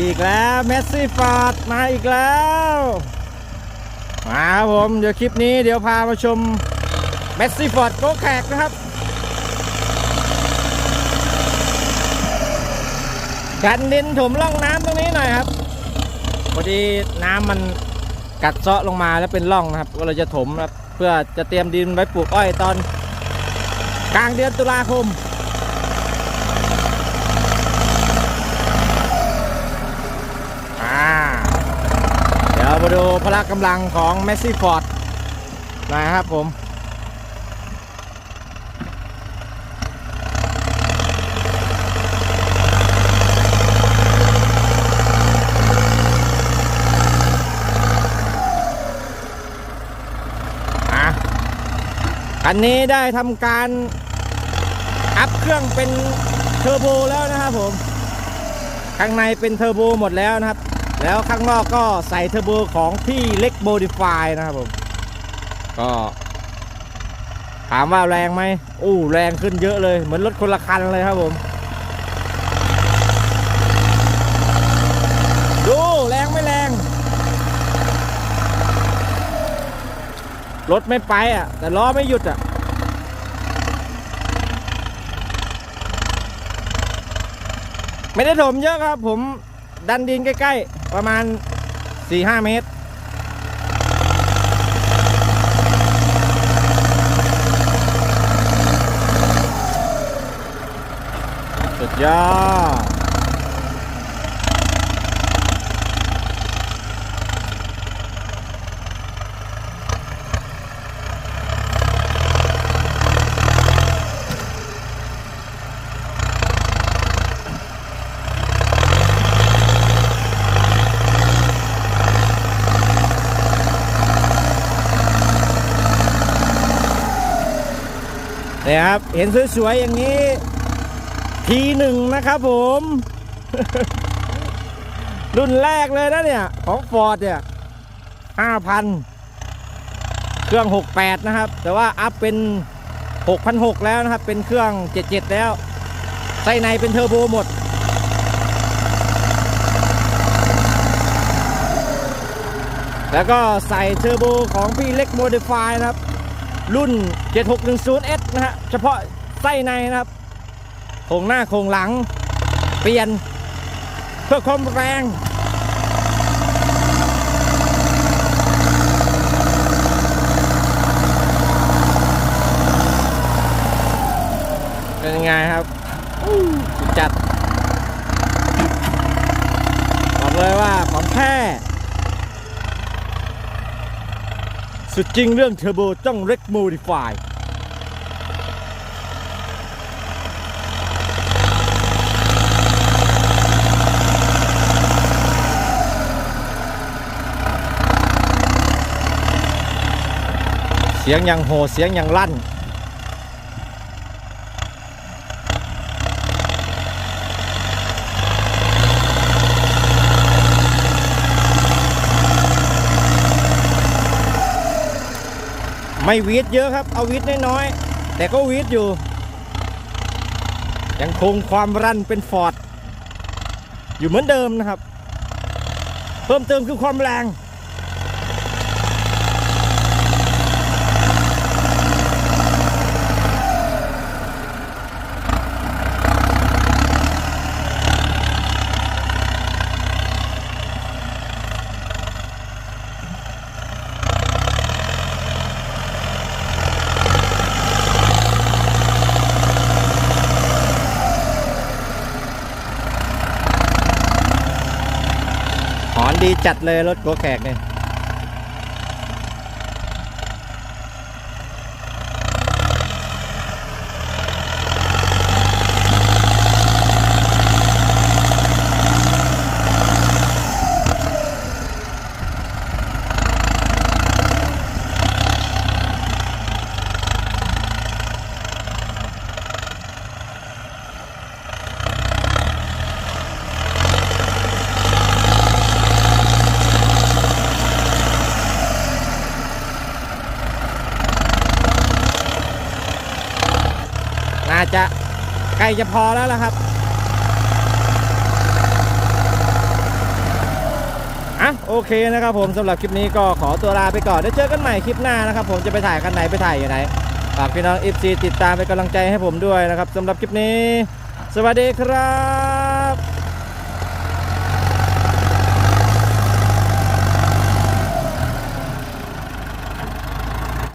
อีกแล้ว เมสซี่ฟอร์ดมาอีกแล้ว มาครับผม เดี๋ยวคลิปนี้เดี๋ยวพามาชม เมสซี่ฟอร์ดโกแขกนะครับกันดินถมร่องน้ำตรงนี้หน่อยครับพอดีน้ำมันกัดเซาะลงมาแล้วเป็นร่องนะครับ ก็เลยจะถมครับ เพื่อจะเตรียมดินไว้ปลูกอ้อยตอน กลางเดือนตุลาคม อ่า เดี๋ยว มาดูพละกำลังของเมสซี่ฟอร์ดนะครับผมอะคันนี้ได้ทำการอัพเครื่องเป็นเทอร์โบแล้วนะครับผม ข้างในเป็นเทอร์โบหมดแล้วนะครับ แล้วข้างนอกก็ใส่เทอร์โบของพี่เล็กโมดิฟายนะครับผม ก็ ถามว่าแรงไหมอู้แรงขึ้นเยอะเลย เหมือนรถคนละคันเลยครับผม ดูแรงไม่แรง รถไม่ไปอะ แต่ล้อไม่หยุดอะไม่ได้ถมเยอะครับผม ดันดินใกล้ ๆ ประมาณ 4-5 เมตร สุดยอด นี่ครับ เห็นสวยๆอย่างนี้ ทีหนึ่งนะครับผม รุ่นแรกเลยนะเนี่ย ของฟอร์ดเนี่ยห้าพันเครื่อง 68 นะครับ แต่ว่าอัพเป็น6,600แล้วนะครับ เป็นเครื่อง 77 แล้วไส้ในเป็นเทอร์โบหมด แล้วก็ใส่เทอร์โบของพี่เล็กโมดิฟายนะครับ รุ่น 7610S นะฮะ เฉพาะไส้ในนะครับโครงหน้าโครงหลัง เปลี่ยน เพื่อความแรงเป็นยังไงครับจัดบอกเลยว่าของแท้ สุดจริงเรื่องเทอร์โบต้องเร็กโมดิฟายเสียงยังโหเสียงยังลั่น ไม่วีดเยอะครับ เอาวีดน้อยๆแต่ก็วีดอยู่ ยังคงความรันเป็นฟอร์ดอยู่เหมือนเดิมนะครับ เพิ่มเติมคือความแรง จัดเลยรถกัวแขกเนี่ยาจะใกล้จะพอแล้วล่ะครับอะโอเคนะครับผมสำหรับคลิปนี้ก็ขอตัวลาไปก่อนเดี๋ยวเจอกันใหม่คลิปหน้านะครับ ผมจะไปถ่ายกันไหนไปถ่ายอยู่ไหนฝากพี่น้อง FC ติดตามเป็นกำลังใจให้ผมด้วยนะครับสำหรับคลิปนี้ สวัสดีครับ